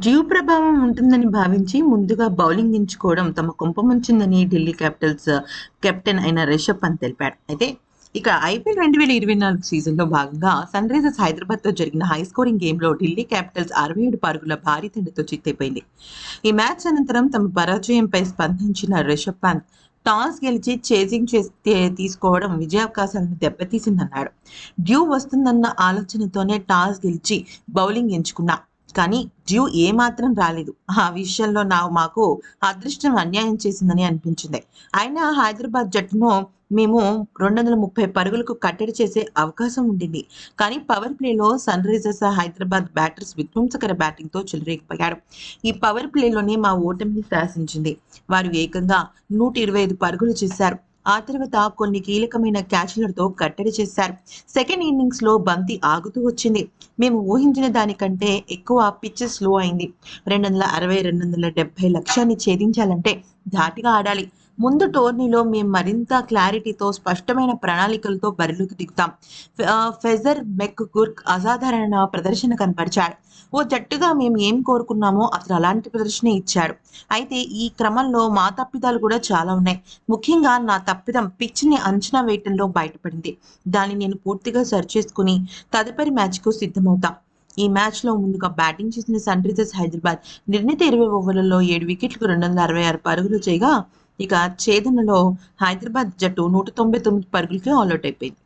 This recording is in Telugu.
జీవ్ ప్రభావం ఉంటుందని భావించి ముందుగా బౌలింగ్ ఎంచుకోవడం తమ కుంపముంచిందని ఢిల్లీ క్యాపిటల్స్ కెప్టెన్ అయిన రిషబ్ పంత్ తెలిపాడు. అయితే ఇక ఐపీఎల్ రెండు వేల ఇరవై నాలుగు సీజన్లో భాగంగా సన్ రైజర్స్ హైదరాబాద్తో జరిగిన హై స్కోరింగ్ గేమ్లో ఢిల్లీ క్యాపిటల్స్ అరవై ఏడు పరుగుల భారీ తండ్రితో చిత్తైపోయింది. ఈ మ్యాచ్ అనంతరం తమ పరాజయంపై స్పందించిన రిషబ్ పంత్ టాస్ గెలిచి చేజింగ్ చేస్తే తీసుకోవడం విజయావకాశాలను దెబ్బతీసిందన్నాడు. డ్యూ వస్తుందన్న ఆలోచనతోనే టాస్ గెలిచి బౌలింగ్ ఎంచుకున్నా. కానీ డ్యూ ఏమాత్రం రాలేదు. ఆ విషయంలో నా మాకు అదృష్టం అన్యాయం చేసిందని అనిపించింది. అయినా హైదరాబాద్ జట్టును మేము రెండు వందల ముప్పై పరుగులకు కట్టడి చేసే అవకాశం ఉండింది. కానీ పవర్ ప్లేలో సన్ రైజర్స్ హైదరాబాద్ బ్యాటర్స్ విధ్వంసకర బ్యాటింగ్తో చెలరేగిపోయాడు. ఈ పవర్ ప్లేలోనే మా ఓటమిని శాసించింది. వారు ఏకంగా నూట ఇరవై ఐదు పరుగులు చేశారు. ఆ తర్వాత కొన్ని కీలకమైన క్యాచ్లతో కట్టడి చేశారు. సెకండ్ ఇన్నింగ్స్లో బంతి ఆగుతూ వచ్చింది. మేము ఊహించిన దానికంటే ఎక్కువ పిచ్ స్లో అయింది. రెండు వందల అరవై రెండు వందల డెబ్బై లక్ష్యాన్ని ఛేదించాలంటే ధాటిగా ఆడాలి. ముందు టోర్నీలో మేము మరింత క్లారిటీతో స్పష్టమైన ప్రణాళికలతో బరిలోకి దిగుతాం. ఫెజర్ మెక్ గుర్క్ అసాధారణ ప్రదర్శన కనపరిచాడు. ఓ జట్టుగా మేము ఏం కోరుకున్నామో అతను అలాంటి ప్రదర్శన ఇచ్చాడు. అయితే ఈ క్రమంలో మా తప్పిదాలు కూడా చాలా ఉన్నాయి. ముఖ్యంగా నా తప్పిదం పిచ్ని అంచనా వేయటంలో బయటపడింది. దాన్ని నేను పూర్తిగా సరిచేసుకుని తదుపరి మ్యాచ్కు సిద్ధమవుతాం. ఈ మ్యాచ్లో ముందుగా బ్యాటింగ్ చేసిన సన్ రైజర్స్ హైదరాబాద్ నిర్ణీత ఇరవై ఓవర్లలో ఏడు వికెట్లకు రెండు వందల అరవై ఆరు పరుగులు చేయగా ఇక ఛేదనలో హైదరాబాద్ జట్టు నూట తొంభై తొమ్మిది పరుగులకి ఆల్అౌట్ అయిపోయింది.